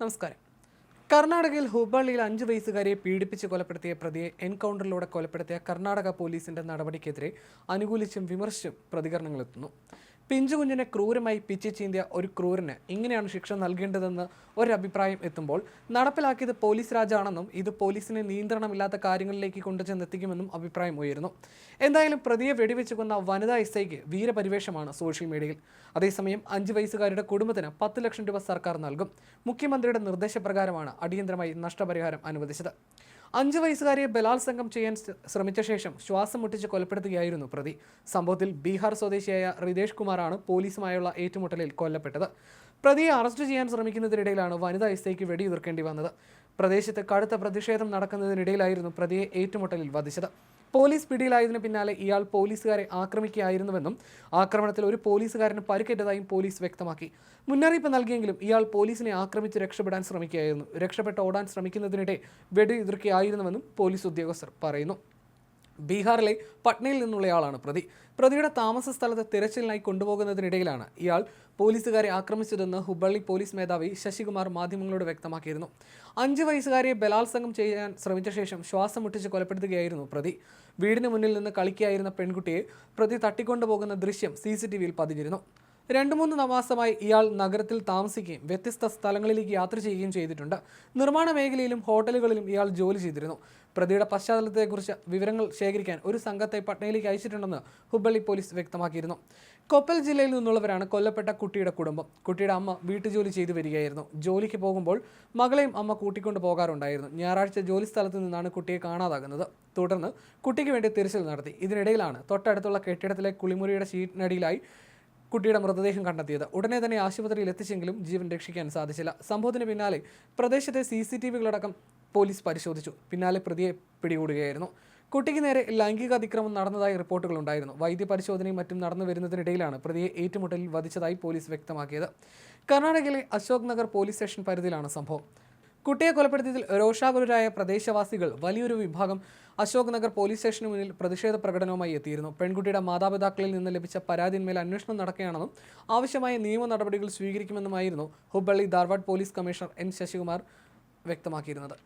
നമസ്കാരം. കർണാടകയിൽ ഹുബള്ളിയിൽ അഞ്ച് വയസ്സുകാരിയെ പീഡിപ്പിച്ച് കൊലപ്പെടുത്തിയ പ്രതിയെ എൻകൗണ്ടറിലൂടെ കൊലപ്പെടുത്തിയ കർണാടക പോലീസിന്റെ നടപടിക്കെതിരെ അനുകൂലിച്ചും വിമർശിച്ചും പ്രതികരണങ്ങളെത്തുന്നു പിഞ്ചുകുഞ്ഞിനെ ക്രൂരമായി പിച്ചി ചീന്തിയ ഒരു ക്രൂരന് ഇങ്ങനെയാണ് ശിക്ഷ നൽകേണ്ടതെന്ന് ഒരഭിപ്രായം എത്തുമ്പോൾ നടപ്പിലാക്കിയത് പോലീസ് രാജാണെന്നും ഇത് പോലീസിനെ നിയന്ത്രണമില്ലാത്ത കാര്യങ്ങളിലേക്ക് കൊണ്ടുചെന്നെത്തിക്കുമെന്നും അഭിപ്രായം ഉയരുന്നു. എന്തായാലും പ്രതിയെ വെടിവെച്ച് കൊന്ന വനിതാ എസ് ഐക്ക് വീരപരിവേഷമാണ് സോഷ്യൽ മീഡിയയിൽ. അതേസമയം അഞ്ച് വയസ്സുകാരുടെ കുടുംബത്തിന് പത്ത് ലക്ഷം രൂപ സർക്കാർ നൽകും. മുഖ്യമന്ത്രിയുടെ നിർദ്ദേശപ്രകാരമാണ് അടിയന്തരമായി നഷ്ടപരിഹാരം അനുവദിച്ചത്. അഞ്ച് വയസ്സുകാരിയെ ബലാത്സംഗം ചെയ്യാൻ ശ്ര- ശ്രമിച്ച ശേഷം ശ്വാസം മുട്ടിച്ച് കൊലപ്പെടുത്തുകയായിരുന്നു പ്രതി. സംഭവത്തിൽ ബീഹാർ സ്വദേശിയായ റിതേഷ് കുമാറാണ് പോലീസുമായുള്ള ഏറ്റുമുട്ടലിൽ കൊല്ലപ്പെട്ടത്. പ്രതിയെ അറസ്റ്റ് ചെയ്യാൻ ശ്രമിക്കുന്നതിനിടയിലാണ് വനിതാ എസ്ഐക്ക് വെടിയുതിർക്കേണ്ടി വന്നത്. പ്രദേശത്ത് കടുത്ത പ്രതിഷേധം നടക്കുന്നതിനിടയിലായിരുന്നു പ്രതിയെ ഏറ്റുമുട്ടലിൽ വധിച്ചത്. പോലീസ് പിടിയിലായതിന് പിന്നാലെ ഇയാൾ പോലീസുകാരെ ആക്രമിക്കുകയായിരുന്നുവെന്നും ആക്രമണത്തിൽ ഒരു പോലീസുകാരന് പരിക്കേറ്റതായും പോലീസ് വ്യക്തമാക്കി. മുന്നറിയിപ്പ് നൽകിയെങ്കിലും ഇയാൾ പോലീസിനെ ആക്രമിച്ച് രക്ഷപ്പെടാൻ ശ്രമിക്കുകയായിരുന്നു. രക്ഷപ്പെട്ട് ഓടാൻ ശ്രമിക്കുന്നതിനിടെ വെടിയുതിർക്കുകയായിരുന്നുവെന്നും പോലീസ് ഉദ്യോഗസ്ഥർ പറയുന്നു. ബീഹാറിലെ പട്നയിൽ നിന്നുള്ളയാളാണ് പ്രതി. പ്രതിയുടെ താമസ സ്ഥലത്ത് തിരച്ചിലിനായി കൊണ്ടുപോകുന്നതിനിടയിലാണ് ഇയാൾ പോലീസുകാരെ ആക്രമിച്ചതെന്ന് ഹുബള്ളി പോലീസ് മേധാവി ശശികുമാർ മാധ്യമങ്ങളോട് വ്യക്തമാക്കിയിരുന്നു. അഞ്ച് വയസ്സുകാരിയെ ബലാത്സംഗം ചെയ്യാൻ ശ്രമിച്ച ശേഷം ശ്വാസം മുട്ടിച്ച് കൊലപ്പെടുത്തുകയായിരുന്നു പ്രതി. വീടിന് മുന്നിൽ നിന്ന് കളിക്കുകയായിരുന്ന പെൺകുട്ടിയെ പ്രതി തട്ടിക്കൊണ്ടുപോകുന്ന ദൃശ്യം സി സി ടി വിയിൽ പതിഞ്ഞിരുന്നു. രണ്ടു മൂന്ന് നവാസമായി ഇയാൾ നഗരത്തിൽ താമസിക്കുകയും വ്യത്യസ്ത സ്ഥലങ്ങളിലേക്ക് യാത്ര ചെയ്യുകയും ചെയ്തിട്ടുണ്ട്. നിർമ്മാണ മേഖലയിലും ഹോട്ടലുകളിലും ഇയാൾ ജോലി ചെയ്തിരുന്നു. പ്രതിയുടെ പശ്ചാത്തലത്തെക്കുറിച്ച് വിവരങ്ങൾ ശേഖരിക്കാൻ ഒരു സംഘത്തെ പട്നയിലേക്ക് അയച്ചിട്ടുണ്ടെന്ന് ഹുബള്ളി പോലീസ് വ്യക്തമാക്കിയിരുന്നു. കൊപ്പൽ ജില്ലയിൽ നിന്നുള്ളവരാണ് കൊല്ലപ്പെട്ട കുട്ടിയുടെ കുടുംബം. കുട്ടിയുടെ അമ്മ വീട്ടുജോലി ചെയ്തു വരികയായിരുന്നു. ജോലിക്ക് പോകുമ്പോൾ മകളെയും അമ്മ കൂട്ടിക്കൊണ്ട് പോകാറുണ്ടായിരുന്നു. ഞായറാഴ്ച ജോലി സ്ഥലത്ത് നിന്നാണ് കുട്ടിയെ കാണാതാകുന്നത്. തുടർന്ന് കുട്ടിക്ക് വേണ്ടി തിരച്ചിൽ നടത്തി. ഇതിനിടയിലാണ് തൊട്ടടുത്തുള്ള കെട്ടിടത്തിലെ കുളിമുറിയുടെ ഷീറ്റിനടിയിലായി കുട്ടിയുടെ മൃതദേഹം കണ്ടെത്തിയത്. ഉടനെ തന്നെ ആശുപത്രിയിൽ എത്തിച്ചെങ്കിലും ജീവൻ രക്ഷിക്കാൻ സാധിച്ചില്ല. സംഭവത്തിന് പിന്നാലെ പ്രദേശത്തെ സി സി ടി വികളടക്കം പോലീസ് പരിശോധിച്ചു. പിന്നാലെ പ്രതിയെ പിടികൂടുകയായിരുന്നു. കുട്ടിക്ക് നേരെ ലൈംഗിക അതിക്രമം നടന്നതായി റിപ്പോർട്ടുകളുണ്ടായിരുന്നു വൈദ്യപരിശോധനയും മറ്റും നടന്നു വരുന്നതിനിടയിലാണ് പ്രതിയെ ഏറ്റുമുട്ടലിൽ വധിച്ചതായി പോലീസ് വ്യക്തമാക്കിയത്. കർണാടകയിലെ അശോക് നഗർ പോലീസ് സ്റ്റേഷൻ പരിധിയിലാണ് സംഭവം. കുട്ടിയെ കൊലപ്പെടുത്തിയതിൽ രോഷാകുലരായ പ്രദേശവാസികൾ വലിയൊരു വിഭാഗം അശോക് നഗർ പോലീസ് സ്റ്റേഷന് മുന്നിൽ പ്രതിഷേധ പ്രകടനവുമായി എത്തിയിരുന്നു. പെൺകുട്ടിയുടെ മാതാപിതാക്കളിൽ നിന്ന് ലഭിച്ച പരാതിന്മേൽ അന്വേഷണം നടക്കുകയാണെന്നും ആവശ്യമായ നിയമ നടപടികൾ സ്വീകരിക്കുമെന്നുമായിരുന്നു Hubballi Dharwad police commissioner N Shashikumar വ്യക്തമാക്കിയിരുന്നത്.